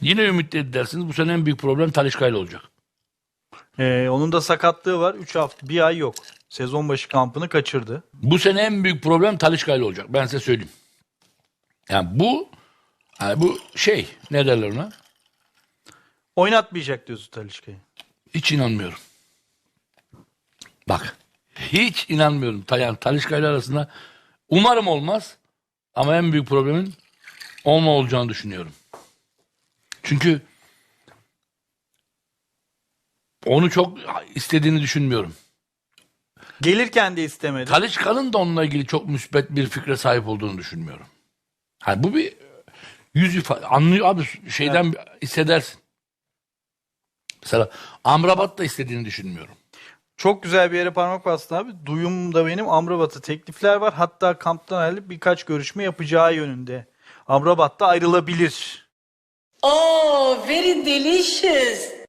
Yine ümitli dersiniz. Bu sene en büyük problem Talişka'yla olacak. Ee, onun da sakatlığı var. 3 hafta, bir ay yok. Sezon başı kampını kaçırdı. Bu sene en büyük problem Talişka'yla olacak. Ben size söyleyeyim. Yani bu yani bu şey ne derler ona? Oynatmayacak diyorsun Talişka'yı. Hiç inanmıyorum. Bak. Hiç inanmıyorum. Yani Talişka ile arasında umarım olmaz ama en büyük problemin olma olacağını düşünüyorum. Çünkü onu çok istediğini düşünmüyorum. Gelirken de istemedi. Talişka'nın da onunla ilgili çok müsbet bir fikre sahip olduğunu düşünmüyorum. Yani bu bir yüz ifade. Anlıyor abi şeyden hissedersin. Mesela Amrabat da istediğini düşünmüyorum. Çok güzel bir yere parmak bastın abi. Duyumda benim Amrabat'a teklifler var. Hatta kamptan ayrılıp birkaç görüşme yapacağı yönünde. Amrabat da ayrılabilir. Oh, very delicious.